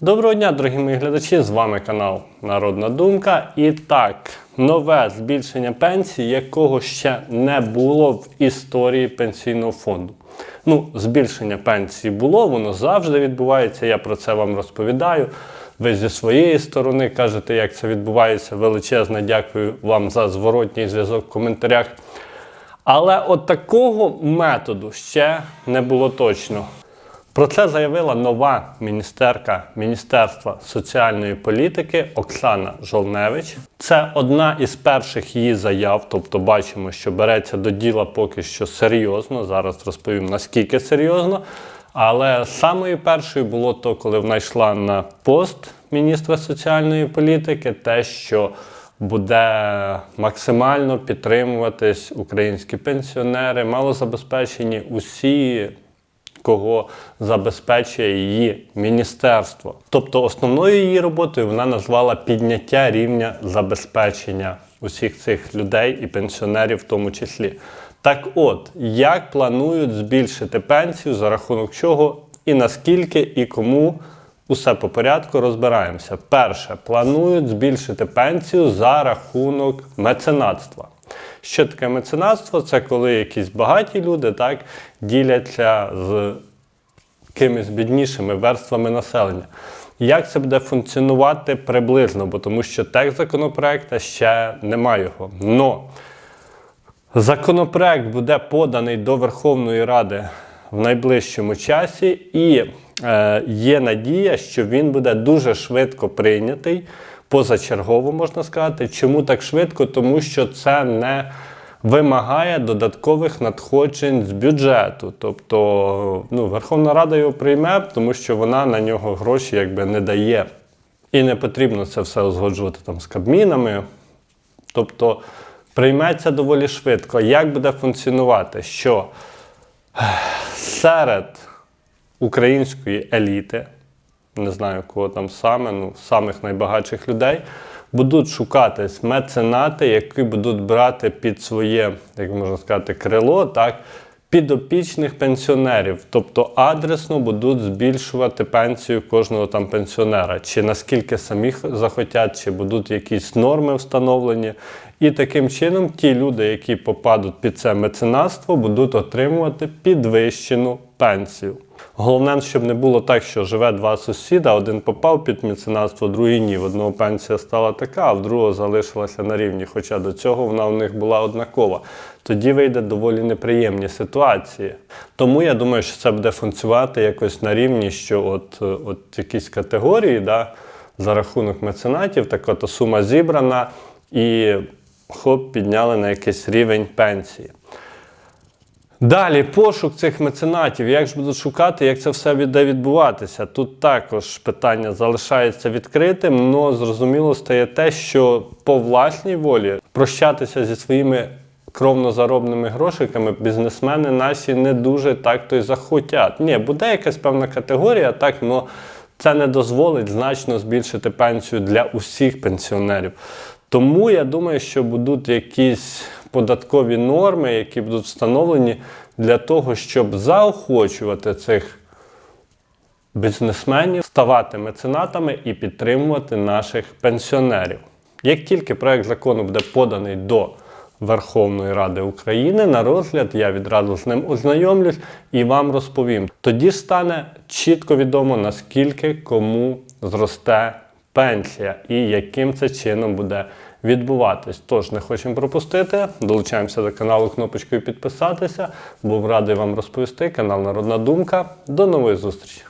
Доброго дня, дорогі мої глядачі! З вами канал Народна Думка. І так, нове збільшення пенсії, якого ще не було в історії пенсійного фонду. Ну, збільшення пенсії було, воно завжди відбувається. Я про це вам розповідаю. Ви зі своєї сторони кажете, як це відбувається. Величезне дякую вам за зворотній зв'язок в коментарях. Але от такого методу ще не було точно. Про це заявила нова міністерка Міністерства соціальної політики Оксана Жолневич. Це одна із перших її заяв, тобто бачимо, що береться до діла поки що серйозно. Зараз розповім наскільки серйозно. Але самою першою було то, коли вона йшла на пост міністра соціальної політики, те, що буде максимально підтримуватись українські пенсіонери, малозабезпечені усі кого забезпечує її міністерство. Тобто основною її роботою вона назвала підняття рівня забезпечення усіх цих людей і пенсіонерів в тому числі. Так от, як планують збільшити пенсію, за рахунок чого і наскільки і кому усе по порядку розбираємося. Перше, планують збільшити пенсію за рахунок меценатства. Що таке меценатство? Це коли якісь багаті люди так діляться з кимось біднішими верствами населення. Як це буде функціонувати приблизно, бо тому що текст законопроекту ще немає його. Но законопроект буде поданий до Верховної Ради в найближчому часі, і є надія, що він буде дуже швидко прийнятий, позачергово можна сказати. Чому так швидко? Тому що це не вимагає додаткових надходжень з бюджету. Тобто ну, Верховна Рада його прийме, тому що вона на нього гроші якби не дає. І не потрібно це все узгоджувати там з кабмінами. Тобто прийметься доволі швидко. Як буде функціонувати? Що серед української еліти, не знаю кого там саме, ну, самих найбагатших людей, будуть шукатись меценати, які будуть брати під своє, як можна сказати, крило, так, підопічних пенсіонерів. Тобто адресно будуть збільшувати пенсію кожного там пенсіонера. Чи наскільки самі захотять, чи будуть якісь норми встановлені. І таким чином ті люди, які попадуть під це меценатство, будуть отримувати підвищену пенсію. Головне, щоб не було так, що живе два сусіда, один попав під меценатство, другий ні. В одного пенсія стала така, а в другого залишилася на рівні. Хоча до цього вона в них була однакова. Тоді вийде доволі неприємні ситуації. Тому я думаю, що це буде функціонувати якось на рівні, що от, от якісь категорії, да, за рахунок меценатів, така то сума зібрана і хоп, підняли на якийсь рівень пенсії. Далі пошук цих меценатів, як ж будуть шукати, як це все буде відбуватися. Тут також питання залишається відкритим, але зрозуміло стає те, що по власній волі прощатися зі своїми кровнозаробними грошиками бізнесмени наші не дуже так то й захотять. Ні, буде якась певна категорія, так, але це не дозволить значно збільшити пенсію для усіх пенсіонерів. Тому я думаю, що будуть якісь податкові норми, які будуть встановлені для того, щоб заохочувати цих бізнесменів ставати меценатами і підтримувати наших пенсіонерів. Як тільки проект закону буде поданий до Верховної Ради України на розгляд, я відразу з ним ознайомлюсь і вам розповім. Тоді стане чітко відомо, наскільки кому зросте пенсія і яким це чином буде відбуватись. Тож не хочемо пропустити. Долучаємося до каналу кнопочкою підписатися. Був радий вам розповісти. Канал Народна Думка. До нової зустрічі!